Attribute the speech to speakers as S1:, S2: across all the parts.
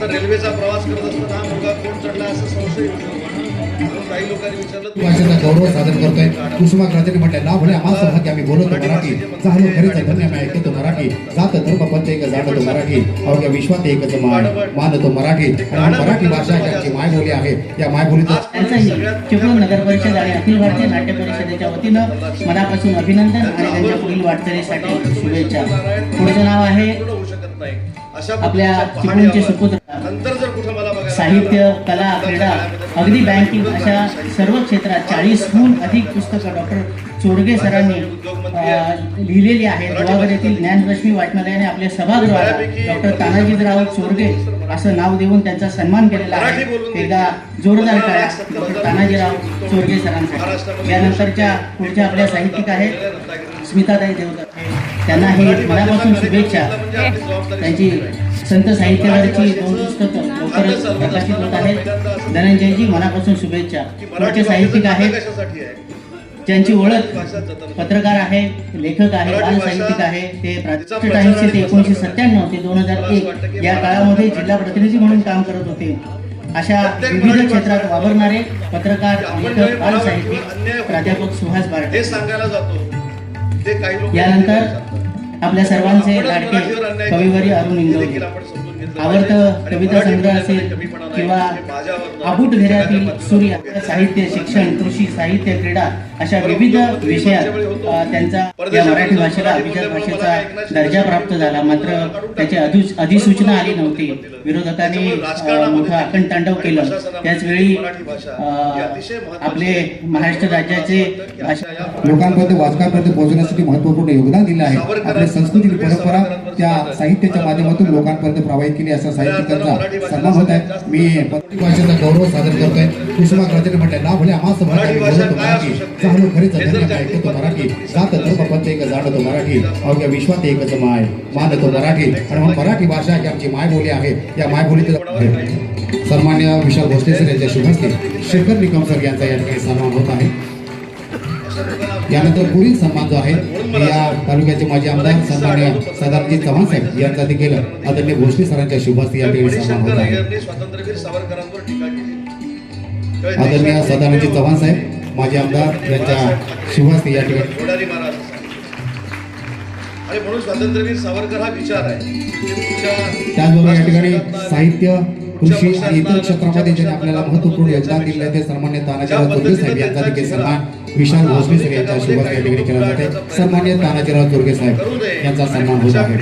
S1: आता रेल्वेचा प्रवास करत असताना हा मुलगा कोण चढला असं संशय येतो. म्हणून काही लोकांनी विचारलं
S2: भाषेचा गौरव सादर करतोय. कुसुमाग्रजांनी म्हटलं ना भले आम्हा सौभाग्य आम्ही बोलतो मराठी चालू खरेच धन्य मी ऐकतो मराठी. जात धर्म पंथ एक जाणतो मराठी अवघ्या विश्वात एकच मान मानतो मराठी. आणि मराठी भाषा ज्यांची मायबोली आहे या मायबोलीत
S3: त्यांचंही चिपळूण नगर परिषद आणि अखिल भारतीय नाट्य परिषदेच्या वतीनं मनापासून अभिनंदन आणि त्यांच्या पुढील वाटचालीसाठी शुभेच्छा. पुढचं नाव आहे आपल्या चिपळूणचे सुपुत्र साहित्य कला क्रीडा अगदी बँकिंग अशा सर्व क्षेत्रात चाळीसहून अधिक पुस्तकं डॉक्टर चोरगे सरांनी अं, लिहिलेली आहेत गोवागर येथील ज्ञानरश्मी वाचनालयाने आपल्या सभागृहाला डॉक्टर तानाजीराव चोरगे असं नाव देऊन त्यांचा सन्मान केलेला आहे. एकदा जोरदार टाळ्या डॉक्टर तानाजीराव चोरगे सरांसाठी. यानंतरच्या पुढच्या आपल्या साहित्यिक आहेत स्मिताताई देवकर त्यांनाही मनापासून शुभेच्छा. त्यांची संत साहित्यावरची दोन पुस्तकं लवकरच प्रकाशित होत आहेत. धनंजयजी मनापासून शुभेच्छा.
S1: मराठी
S3: साहित्यिक आहेत. ज्यांची ओळख पत्रकार आहे लेखक आहे बाल साहित्यिक आहे ते प्रादेशिक टाइम्सचे ते एकोणीसशे सत्त्याण्णव ते दोन हजार एक या काळामध्ये जिल्हा प्रतिनिधी म्हणून काम करत होते. अशा विविध क्षेत्रात वावरणारे पत्रकार लेखक बाल साहित्यिक प्राध्यापक सुहास बारटे
S1: हे सांगायला जातो. ते काही लोक
S3: यानंतर आपल्या सर्वांचे लाडके कविवरी अरुण इंगवले आवडतं कविता संग्रह असेल किंवा आबूट घेऱ्यातील सूर्य साहित्य शिक्षण कृषी साहित्य क्रीडा अशा विविध विषयात त्यांचा या मराठी भाषेला अभिजात भाषेचा दर्जा प्राप्त झाला. मात्र त्याची अधि- अधिसूचना आली नव्हती. विरोधकांनी मोठं आकंतांडव केलं. त्याचवेळी आपले महाराष्ट्र राज्याचे भाषा
S2: लोकांपर्यंत वाचकांपर्यंत पोहोचण्यासाठी महत्त्वपूर्ण योगदान दिलं आहे. आपल्या संस्कृती परंपरा त्या साहित्याच्या माध्यमातून लोकांपर्यंत प्रवाहित केली असा साहित्यिकांचा सन्मान होत आहे. मी मराठी भाषेचा गौरव सादर करतोय. कुसुमाग्रजांनी म्हटलं ना भले आम्हा धन्य मी ऐकतो मराठी जात धर्म पंथ एक जाणतो मराठी अवघ्या विश्वात एकच माय मानतो मराठी. आणि म्हणून मराठी भाषा जी आमची मायबोली आहे. या मायबोलीत सन्मान्य विशाल भोसले सर यांच्या शुभस्ते शेखर निकम सर यांचा या ठिकाणी सन्मान होत आहे. यानंतर पुढील सन्मान जो आहे या तालुक्याचे माजी आमदार सन्मान्य सदानजी चव्हाण साहेब यांचा देखील आदरणीय भोसले सरांच्या शुभस्ते या ठिकाणी सन्मान होत आहे. आदरणीय सदानंदजी चव्हाण साहेब माजी आमदार यांच्या शुभस्ते या ठिकाणी.
S1: आणि म्हणून स्वातंत्र्यवीर सावरकर हा विचार आहे.
S2: त्याचबरोबर या ठिकाणी साहित्य कृषी आणि इतर क्षेत्रामध्ये ज्यांनी आपल्याला महत्त्वपूर्ण योगदान दिले ते सन्मान्य तानाजीराव चोरगे साहेब यांचा देखील सन्मान विशाल भोसले सर यांच्या या ठिकाणी केला जाते. सन्मान्य तानाजीराव चोरगे साहेब यांचा सन्मान होत आहे.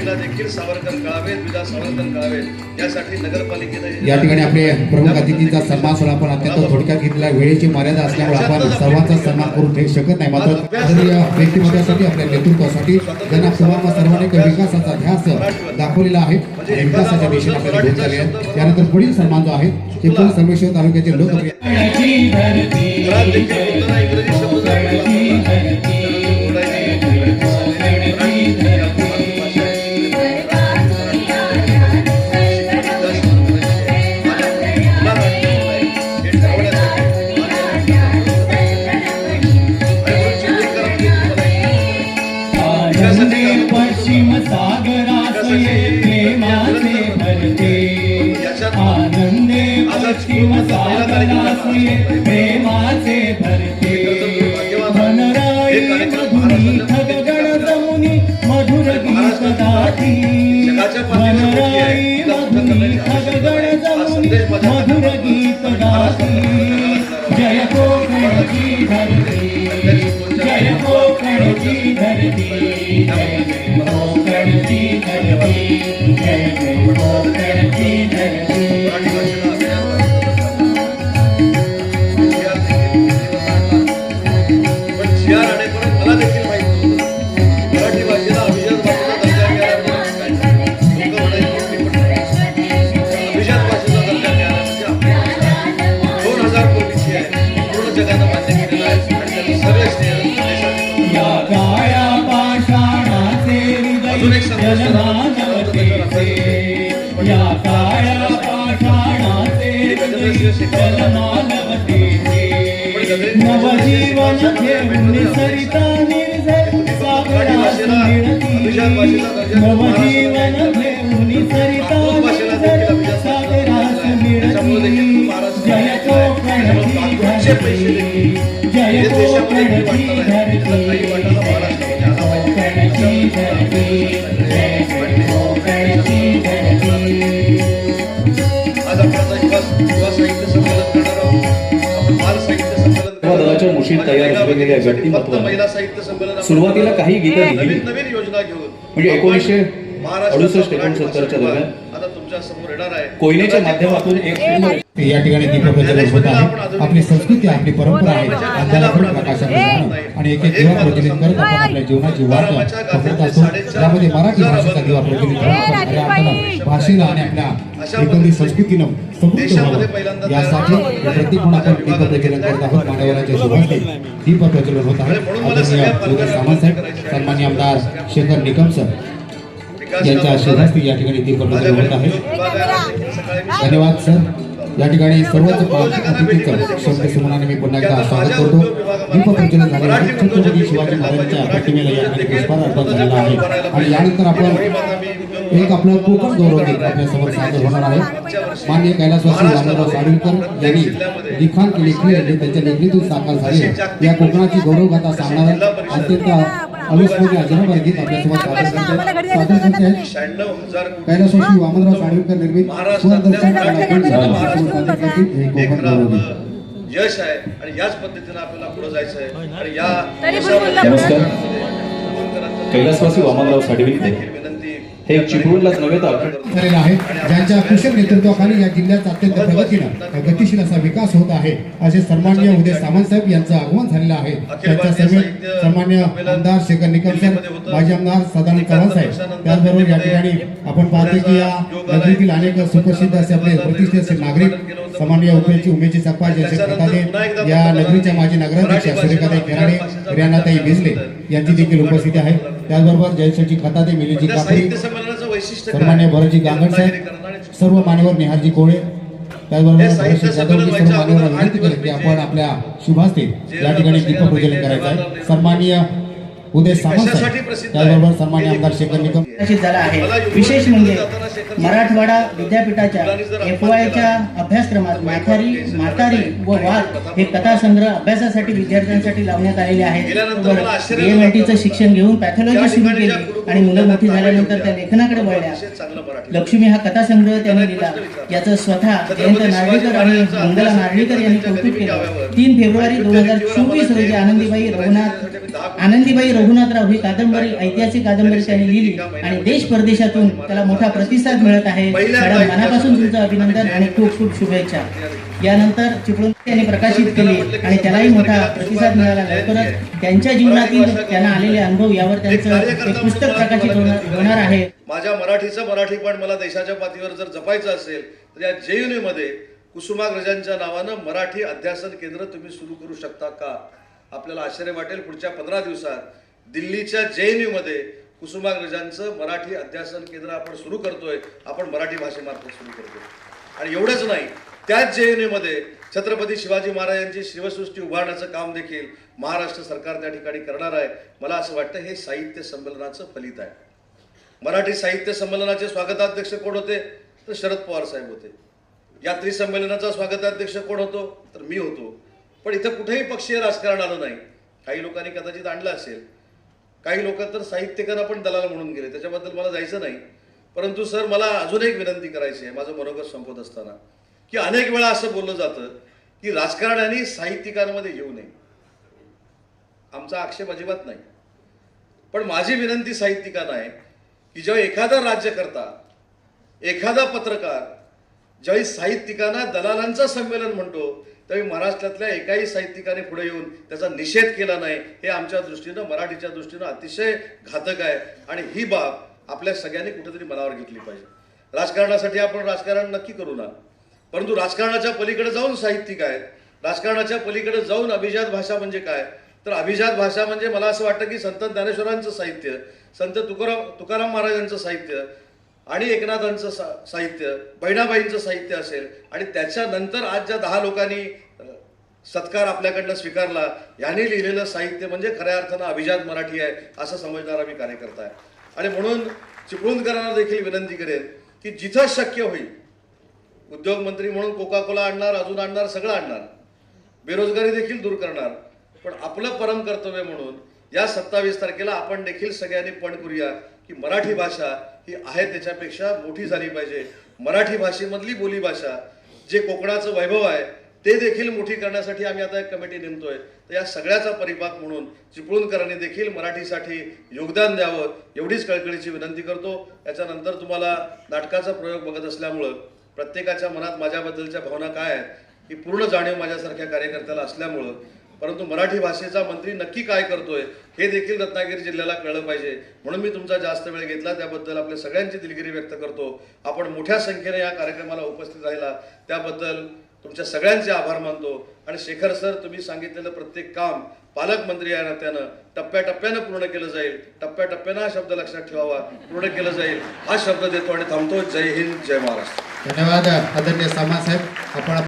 S2: या ठिकाणी आपले प्रमुख अतिथींचा सन्मान सोहळा आपण अत्यंत थोडक्यात घेतला वेळेची मर्यादा असल्यामुळे आपण सर्वांचा सन्मान करून ठेवू शकत नाही. मात्र आदरणीय व्यक्तिमत्वासाठी आपल्या नेतृत्वासाठी ज्यांना सर्वांनी एक विकासाचा ध्यास दाखवलेला आहे आणि विकासाच्या दिशेने आपल्याला घेऊन चालले त्यानंतर पुढील सन्मान जो आहे. चिपळूण सर्वेश्वर तालुक्याचे लोकप्रिय
S4: प्रेमाचे भरते वनराई मधुनी खगगण जमुनी मधुर गीत गाती वनराई खगगण जमुनी मधुर गीत गाती जय कोकणची धरती जय कोकणची धरती. घेऊन सरिता निर्झर सागरात मिळती नवजीवन घेऊन सरिता निर्झर सागरात देखील महाराष्ट्र
S5: जय कोकणची धरती जय कोकणची धरती कोकणची धरती
S6: व्यक्तिमत्वाने.
S4: फक्त महिला साहित्य संमेलन
S6: सुरुवातीला काही गीतं.
S4: नवीन नवीन योजना घेऊन.
S6: म्हणजे
S4: आपण
S6: 1968
S4: महाराष्ट्राचा मराठी
S6: 69
S4: भाषा
S6: दरम्यान
S4: आता तुमच्यासमोर येणार आहे
S6: कोयनेच्या माध्यमातून एक
S2: या ठिकाणी दीपप्रज्वलन होत आहे. आपली संस्कृती आपली परंपरा आहे. अंधारातून प्रकाशाकडे जाणं. आणि एक एक दिवा प्रज्वलित करत आपण आपल्या जीवनाची वाट पकडत असतो यामध्ये मराठी भाषेचा दिवा प्रज्वलित अर्थानं भाषेला आणि आपल्या एकंदरीत संस्कृतीनं समृद्ध व्हावं. यासाठी प्रत्येक आपण दीपप्रज्वलन करत आहोत. मान्यवरांच्या शुभास्ते दीपप्रज्वलन होत आहे आदरणीय उदय सामंत साहेब सन्मान्य आमदार शेखर निकम सर. यांच्या शुभास्ते या ठिकाणी दीपप्रज्वलन होत आहे. धन्यवाद सर. या ठिकाणी सर्वच अतिथीचं शब्द सुमनाने मी पुन्हा एकदा स्वागत करतो. दीपप्रज्वलन झालेलं आहे छत्रपती शिवाजी महाराजांच्या प्रतिमेला या ठिकाणी पुष्पहार अर्पण झालेला आहे. आणि यानंतर आपण एक आपलं कोकण गौरव गीत आपल्यासमोर सादर होणार आहे. मान्य कैलासवासी वामनराव साडवीकर यांनी लिखाण लेखी आणि त्यांच्या लेखणीतून साकार झाले या कोकणाची गौरवगाथा सांगणारं अत्यंत अविस्मरणीय अजरामर गीत आपल्यासमोर सादर करते सादर करते आहेत.
S4: शहाण्णव हजार
S2: कैलासवासी वामनराव साडवीकर निर्मित स्वरदर्शन कलाकुंज
S4: महाराष्ट्रातल्या
S2: सादर करतील हे
S4: हे
S2: कोकण
S4: खरं
S2: गौरव गीत.
S4: आपलं यश आहे आणि याच पद्धतीने आपल्याला पुढे जायचं आहे आणि या
S6: कैलासवासी वामनराव
S4: विनंती
S6: हे चिपळूणलाच नव्हे तर अखेर
S2: झालेला आहे ज्यांच्या कुशल नेतृत्वाखाली या जिल्ह्याचा अत्यंत प्रगतीनं गतिशील असा विकास होत आहे असे सन्मान्य उदय सामंत साहेब यांचं आगमन झालेलं आहे. त्यांच्या समेत सन्मान्य आमदार शेखर निकम सर माजी आमदार सदानंद चव्हाण साहेब त्याचबरोबर या ठिकाणी आपण पाहतो की या नगरीतील अनेक सुप्रसिद्ध असे आपले प्रतिष्ठित असे नागरिक सामान्य उपयोगी उमेची सपा जयश्री खतादे या नगरीच्या माजी नगराध्यक्षा सुरेखाताई खेराडे रियानाताई बिजले यांची देखील उपस्थिती आहे. त्याचबरोबर जयश्रीची खतादे मिलीजी कापडी सन्मान्य भरतजी गांगण साहेब सर्व मान्यवर निहारजी कोळे त्याचबरोबर विनंती की आपण आपल्या शुभास्ते या ठिकाणी दीपप्रज्वलन करायचं आहे. सन्माननीय उदय सामंत? त्याचबरोबर सन्मान्य आमदार शेखर निकम.
S3: झाला आहे. विशेष म्हणजे मराठवाडा विद्यापीठाच्या एफ वायच्या अभ्यासक्रमात म्हातारी म्हातारी व वाघ हे कथासंग्रह अभ्यासासाठी विद्यार्थ्यांसाठी लावण्यात आलेले आहेत. शिक्षण घेऊन पॅथॉलॉजी सुरू केली. आणि मुलं मोठी झाल्यानंतर त्या लेखनाकडे वळल्या. लक्ष्मी हा कथासंग्रह त्यांनी लिहिला याचं स्वतः जयंत नार्वेकर आणि मंगला नार्वेकर यांनी कौतुक केलं. तीन फेब्रुवारी दोन हजार चोवीस रोजी आनंदीबाई रघुनाथ आनंदीबाई रघुनाथराव ही कादंबरी ऐतिहासिक कादंबरी त्यांनी लिहिली आणि देश परदेशातून त्याला मोठा प्रतिसाद मिळत आहे. मनापासून तुमचं अभिनंदन आणि खूप खूप शुभेच्छा. यानंतर चिपळूण यांनी प्रकाशित केली आणि त्यालाही मोठा प्रतिसाद मिळाला. लवकरच त्यांच्या जीवनातील त्यांना आलेले अनुभव यावर त्यांचं पुस्तक प्रकाशित होणार आहे.
S4: माझ्या मराठीचं मराठीपण मला देशाच्या पातळीवर जर जपायचं असेल तर या JNU मध्ये कुसुमाग्रजांच्या नावानं मराठी अध्यासन केंद्र तुम्ही सुरू करू शकता का? आपल्याला आश्चर्य वाटेल. पुढच्या पंधरा दिवसात दिल्लीच्या JNU मध्ये कुसुमाग्रजांचं मराठी अध्यासन केंद्र आपण सुरू करतोय. आपण मराठी भाषेमार्फत सुरू करतोय. आणि एवढंच नाही त्याच JNU मध्ये छत्रपती शिवाजी महाराजांची शिवसृष्टी उभारण्याचं काम देखील महाराष्ट्र सरकार त्या ठिकाणी करणार आहे. मला असं वाटतं हे साहित्य संमेलनाचं फलित आहे. मराठी साहित्य संमेलनाचे स्वागताध्यक्ष कोण होते? तर शरद पवार साहेब होते. यात्री संमेलनाचा स्वागताध्यक्ष कोण होतो? तर मी होतो. पण इथं कुठेही पक्षीय राजकारण आलं नाही. काही लोकांनी कदाचित आणलं असेल. काही लोक तर साहित्यिकांना पण दलाल म्हणून गेले. त्याच्याबद्दल मला जायचं नाही. परंतु सर मला अजून एक विनंती करायची आहे. माझं मनोगत संपत असताना. की अनेक वेळा असं बोललं जातं की राजकारण्याने साहित्यिकांमध्ये येऊ नये. आमचा आक्षेप अजिबात नाही. पण माझी विनंती साहित्यिकांना आहे की जेव्हा एखादा राज्यकर्ता एखादा पत्रकार ज्यावेळी साहित्यिकांना दलालांचं संमेलन म्हणतो त्यावेळी महाराष्ट्रातल्या एकाही साहित्यिकाने पुढे येऊन त्याचा निषेध केला नाही हे आमच्या दृष्टीनं मराठीच्या दृष्टीनं अतिशय घातक आहे आणि ही बाब आपल्या सगळ्यांनी कुठेतरी मनावर घेतली पाहिजे. राजकारणासाठी आपण राजकारण नक्की करू ना. परंतु राजकारणाच्या पलीकडे जाऊन साहित्यिक आहेत राजकारणाच्या पलीकडे जाऊन अभिजात भाषा म्हणजे काय? तर अभिजात भाषा म्हणजे मला असं वाटतं की संत ज्ञानेश्वरांचं साहित्य संत तुकाराम तुकाराम महाराजांचं साहित्य आणि एकनाथांचं सा साहित्य बहिणाबाईंचं साहित्य असेल आणि त्याच्यानंतर आज ज्या दहा लोकांनी सत्कार आपल्याकडनं स्वीकारला यांनी लिहिलेलं साहित्य म्हणजे खऱ्या अर्थानं अभिजात मराठी आहे असं समजणारा मी कार्यकर्ता आहे. आणि म्हणून चिपळूणकरांना देखील विनंती करेन की जिथं शक्य होईल उद्योगमंत्री म्हणून कोका कोला आणणार अजून आणणार सगळं आणणार. बेरोजगारी देखील दूर करणार. पण आपलं परम कर्तव्य म्हणून या सत्तावीस तारखेला आपण देखील सगळ्यांनी पण करूया की मराठी भाषा ही आहे त्याच्यापेक्षा मोठी झाली पाहिजे. मराठी भाषेमधली बोलीभाषा जे कोकणाचं वैभव आहे ते देखील मोठी करण्यासाठी आम्ही आता एक कमिटी नेमतोय. तर या सगळ्याचा परिपाक म्हणून चिपळूणकरांनी देखील मराठीसाठी योगदान द्यावं एवढीच कळकळीची विनंती करतो. याच्यानंतर तुम्हाला नाटकाचा प्रयोग बघत असल्यामुळं प्रत्येकाच्या मनात माझ्याबद्दलच्या भावना काय आहेत ही पूर्ण जाणीव माझ्यासारख्या कार्यकर्त्याला असल्यामुळं परंतु मराठी भाषेचा मंत्री नक्की काय करतोय हे देखील रत्नागिरी जिल्ह्याला कळलं पाहिजे. म्हणून मी तुमचा जास्त वेळ घेतला त्याबद्दल आपल्या सगळ्यांची दिलगिरी व्यक्त करतो. आपण मोठ्या संख्येने या कार्यक्रमाला उपस्थित राहिला त्याबद्दल तुमच्या सगळ्यांचे आभार मानतो. आणि शेखर सर तुम्ही सांगितलेलं प्रत्येक काम पालकमंत्री या नात्यानं टप्प्याटप्प्यानं पूर्ण केलं जाईल. टप्प्याटप्प्यानं हा शब्द लक्षात ठेवावा पूर्ण केलं जाईल. हा शब्द देतो आणि थांबतो. जय हिंद जय महाराष्ट्र.
S2: धन्यवाद आदरणीय सामा साहेब आपण